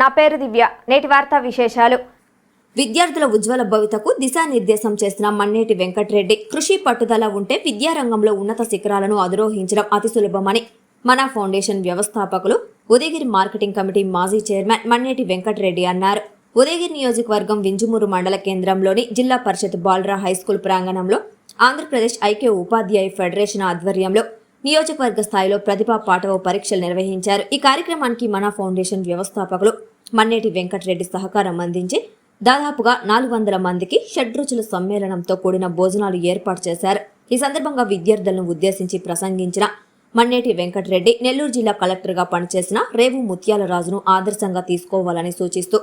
నా పేరు దివ్య. నేటి వార్తా విశేషాలు. విద్యార్థుల ఉజ్వల భవితకు దిశానిర్దేశం చేసిన మన్నేటి వెంకటరెడ్డి కృషి పట్టుదల ఉంటే విద్యారంగంలో ఉన్నత శిఖరాలను అధిరోహించడం అతి సులభమని. మన ఫౌండేషన్ వ్యవస్థాపకులు ఉదయగిరి మార్కెటింగ్ కమిటీ మాజీ చైర్మన్ మన్నేటి వెంకటరెడ్డి అన్నారు. ఉదయగిరి నియోజకవర్గం వింజుమూరు మండల కేంద్రంలోని జిల్లా పరిషత్ బాలరా హైస్కూల్ ప్రాంగణంలో ఆంధ్రప్రదేశ్ ఐక్య ఉపాధ్యాయ ఫెడరేషన్ ఆధ్వర్యంలో నియోజకవర్గ స్థాయిలో ప్రతిభా పాఠవ పరీక్షలు నిర్వహించారు. ఈ కార్యక్రమానికి మన ఫౌండేషన్ వ్యవస్థాపకులు మన్నేటి వెంకటరెడ్డి సహకారం అందించి దాదాపుగా నాలుగు వందల మందికి షడ్రుచుల సమ్మేళనంతో కూడిన భోజనాలు ఏర్పాటు చేశారు. ఈ సందర్భంగా విద్యార్థులను ఉద్దేశించి ప్రసంగించిన మన్నేటి వెంకటరెడ్డి నెల్లూరు జిల్లా కలెక్టర్గా పనిచేసిన రేవు ముత్యాలరాజును ఆదర్శంగా తీసుకోవాలని సూచిస్తూ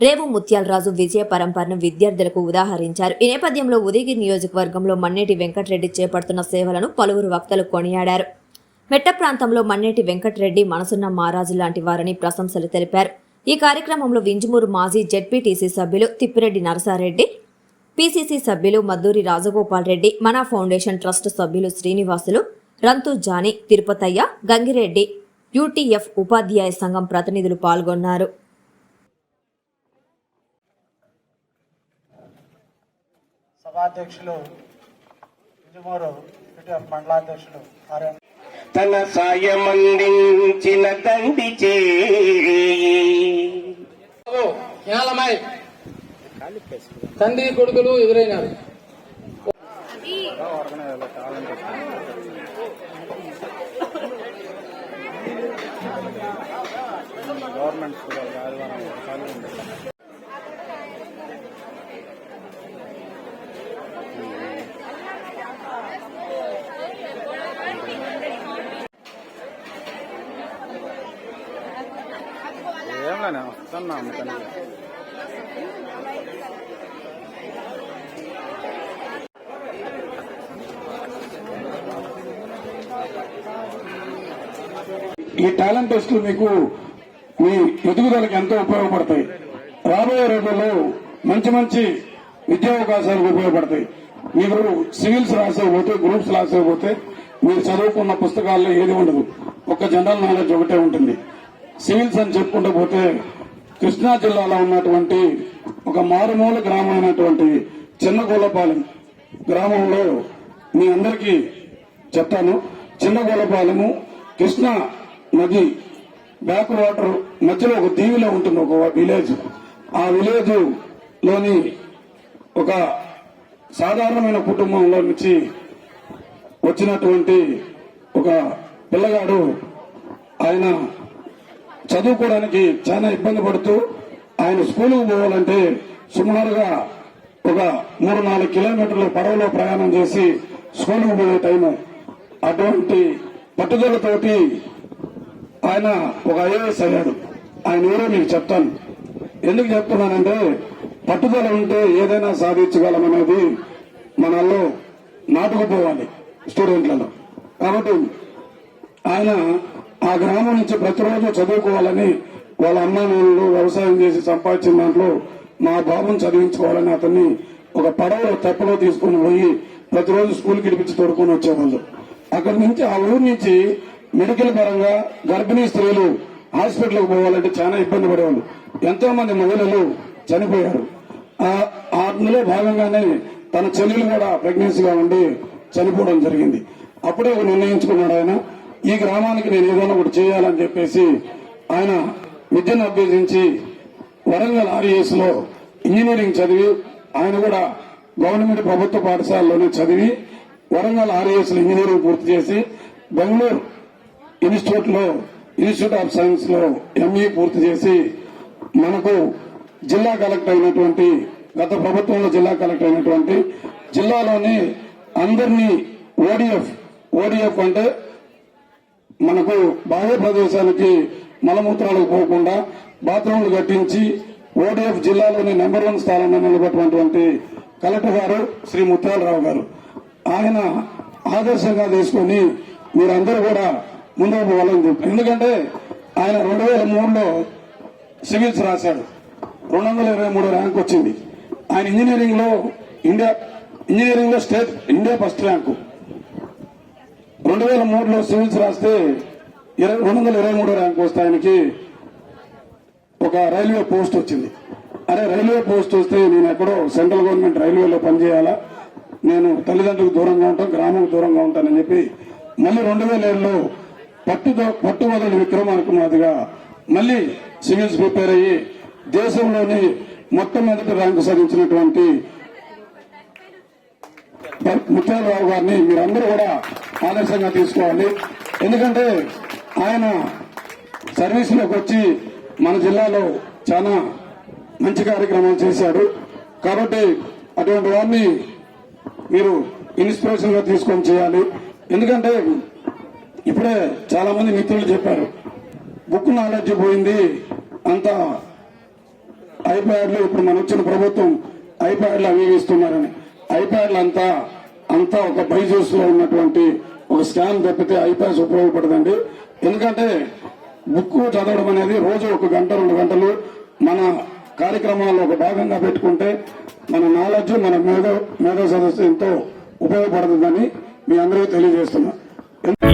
రేవు ముత్యాలరాజు విజయ పరంపరను విద్యార్థులకు ఉదాహరించారు. ఈ నేపథ్యంలో ఉదయగిరి నియోజకవర్గంలో మన్నేటి వెంకటరెడ్డి చేపడుతున్న సేవలను పలువురు వక్తలు కొనియాడారు. మెట్ట ప్రాంతంలో మన్నేటి వెంకటరెడ్డి మనసున్న మహారాజు లాంటి వారని ప్రశంసలు తెలిపారు. ఈ కార్యక్రమంలో వింజమూరు మాజీ జెడ్పీటీసీ సభ్యులు తిప్పిరెడ్డి నరసారెడ్డి పీసీసీ సభ్యులు మద్దూరి రాజగోపాల్ రెడ్డి మన ఫౌండేషన్ ట్రస్ట్ సభ్యులు శ్రీనివాసులు రంతు జాని తిరుపతయ్య గంగిరెడ్డి యూటీఎఫ్ ఉపాధ్యాయ సంఘం ప్రతినిధులు పాల్గొన్నారు. సభాధ్యక్షులు విజయమూరు యూటీఎఫ్ మండలాధ్యక్షులు ఆర్ఎం తన సాయమందించిన తండ్రి జ్ఞానమై తండ్రి కొడుకులు ఎదురైనారు. గవర్నమెంట్ స్కూల్ ఆదివారం వస్తున్నా ఈ టాలెంట్ టెస్టులు మీకు మీ ఎదుగుదలకు ఎంతో ఉపయోగపడతాయి. రాబోయే రోజుల్లో మంచి మంచి విద్యావకాశాలకు ఉపయోగపడతాయి. మీరు సివిల్స్ రాసేపోతే గ్రూప్స్ రాసేపోతే మీరు చదువుకున్న పుస్తకాల్లో ఏది ఉండదు. ఒక జనరల్ నాలెడ్జ్ ఒకటే ఉంటుంది. సివిల్స్ అని చెప్పుకుంటూ పోతే కృష్ణా జిల్లాలో ఉన్నటువంటి ఒక మారుమూల గ్రామమైనటువంటి చిన్నగోలపాలెం గ్రామంలో మీ అందరికీ చెప్తాను. చిన్నగోలపాలెము కృష్ణా నది బ్యాక్ వాటర్ మధ్యలో ఒక దీవిలో ఉంటుంది ఒక విలేజ్ ఆ విలేజ్లోని ఒక సాధారణమైన కుటుంబంలో నుంచి వచ్చినటువంటి ఒక పిల్లగాడు ఆయన చదువుకోవడానికి చాలా ఇబ్బంది పడుతూ ఆయన స్కూలుకు పోవాలంటే సుమారుగా ఒక మూడు నాలుగు కిలోమీటర్ల పడవలో ప్రయాణం చేసి స్కూలుకు పోయే టైము. అటువంటి పట్టుదలతోటి ఆయన ఒక ఐఏఎస్ అయ్యాడు. ఆయన ఎవరో మీకు చెప్తాను. ఎందుకు చెప్తున్నానంటే పట్టుదల ఉంటే ఏదైనా సాధించగలమనేది మనల్లో నాటుకుపోవాలి స్టూడెంట్లలో. కాబట్టి ఆయన ఆ గ్రామం నుంచి ప్రతిరోజు చదువుకోవాలని వాళ్ళ అమ్మ నాన్నలు వ్యవసాయం చేసి సంపాదించిన దాంట్లో మా బాబును చదివించుకోవాలని అతన్ని ఒక పడవలో తెప్పలో తీసుకుని పోయి ప్రతిరోజు స్కూల్ కిడిపించి తోడుకొని వచ్చేవాళ్ళు. అక్కడి నుంచి ఆ ఊరు నుంచి మెడికల్ పరంగా గర్భిణీ స్త్రీలు హాస్పిటల్కి పోవాలంటే చాలా ఇబ్బంది పడేవాళ్ళు. ఎంతో మంది మహిళలు చనిపోయారు. ఆ- అందులో భాగంగానే తన చెల్లెలు కూడా ప్రెగ్నెన్సీగా ఉండి చనిపోవడం జరిగింది. అప్పుడే నిర్ణయించుకున్నాడు ఆయన. ఈ గ్రామానికి నేను ఏదైనా ఒకటి చేయాలని చెప్పేసి ఆయన విద్యను అభ్యసించి వరంగల్ ఆర్ఏఎస్లో ఇంజనీరింగ్ చదివి ఆయన కూడా గవర్నమెంట్ ప్రభుత్వ పాఠశాలలోనే చదివి వరంగల్ ఆర్ఏఎస్లో ఇంజనీరింగ్ పూర్తి చేసి బెంగళూరు ఇన్స్టిట్యూట్లో ఇన్స్టిట్యూట్ ఆఫ్ సైన్స్లో ఎంఈ పూర్తి చేసి మనకు జిల్లా కలెక్టర్ అయినటువంటి గత ప్రభుత్వంలో జిల్లా కలెక్టర్ అయినటువంటి జిల్లాలోని అందరినీ ఓడిఎఫ్ ఓడిఎఫ్ అంటే మనకు బాహ్య ప్రదేశానికి మలమూత్రాలకు పోకుండా బాత్రూంలు కట్టించి ఓడిఎఫ్ జిల్లాలోని నెంబర్ వన్ స్థానంలో నిలబెట్టినటువంటి కలెక్టర్ గారు శ్రీ ముత్యాలరావు గారు. ఆయన ఆదర్శంగా తీసుకొని మీరందరూ కూడా ముందుకు పోవాలని చెప్పారు ఎందుకంటే ఆయన రెండు వేల మూడులో సివిల్స్ రాశాడు. రెండు వందల ఇరవై మూడు ర్యాంక్ వచ్చింది. ఆయన ఇంజనీరింగ్లో ఇండియా ఇంజనీరింగ్లో స్టేట్ ఇండియా ఫస్ట్ ర్యాంకు. రెండు వేల మూడులో సివిల్స్ రాస్తే ఇరవై రెండు వందల ఇరవై మూడో ర్యాంక్ వస్తే ఆయనకి ఒక రైల్వే పోస్ట్ వచ్చింది. అరే రైల్వే పోస్ట్ వస్తే నేను ఎక్కడో సెంట్రల్ గవర్నమెంట్ రైల్వేలో పనిచేయాలా? నేను తల్లిదండ్రులకు దూరంగా ఉంటాను గ్రామంకు దూరంగా ఉంటానని చెప్పి మళ్ళీ రెండు వేల ఏడులో పట్టుదో పట్టువదలు విక్రమార్కుమాదిగా మళ్ళీ సివిల్స్ ప్రిపేర్ అయ్యి దేశంలోని మొట్టమొదటి ర్యాంకు సాధించినటువంటి ముత్యాలరావు గారిని మీరందరూ కూడా ఆదర్శంగా తీసుకోవాలి. ఎందుకంటే ఆయన సర్వీస్లోకి వచ్చి మన జిల్లాలో చాలా మంచి కార్యక్రమాలు చేశాడు. కాబట్టి అటువంటి వారిని మీరు ఇన్స్పిరేషన్గా తీసుకొని చేయాలి. ఎందుకంటే ఇప్పుడే చాలా మంది మిత్రులు చెప్పారు బుక్ నాలెడ్జ్ పోయింది అంతా ఐప్యాడ్లు ఇప్పుడు మన వచ్చిన ప్రభుత్వం ఐప్యాడ్లు అవి ఇస్తున్నారని. ఐప్యాడ్లు అంతా అంతా ఒక బైజూస్లో ఉన్నటువంటి ఒక స్కాన్ తప్పితే ఐపాస్ ఉపయోగపడదండి ఎందుకంటే బుక్ చదవడం అనేది రోజు ఒక గంట రెండు గంటలు మన కార్యక్రమాల్లో ఒక భాగంగా పెట్టుకుంటే మన నాలెడ్జ్ మన మేధో మేధో సదస్సు ఎంతో ఉపయోగపడుతుందని మీ అందరికీ తెలియజేస్తున్నాను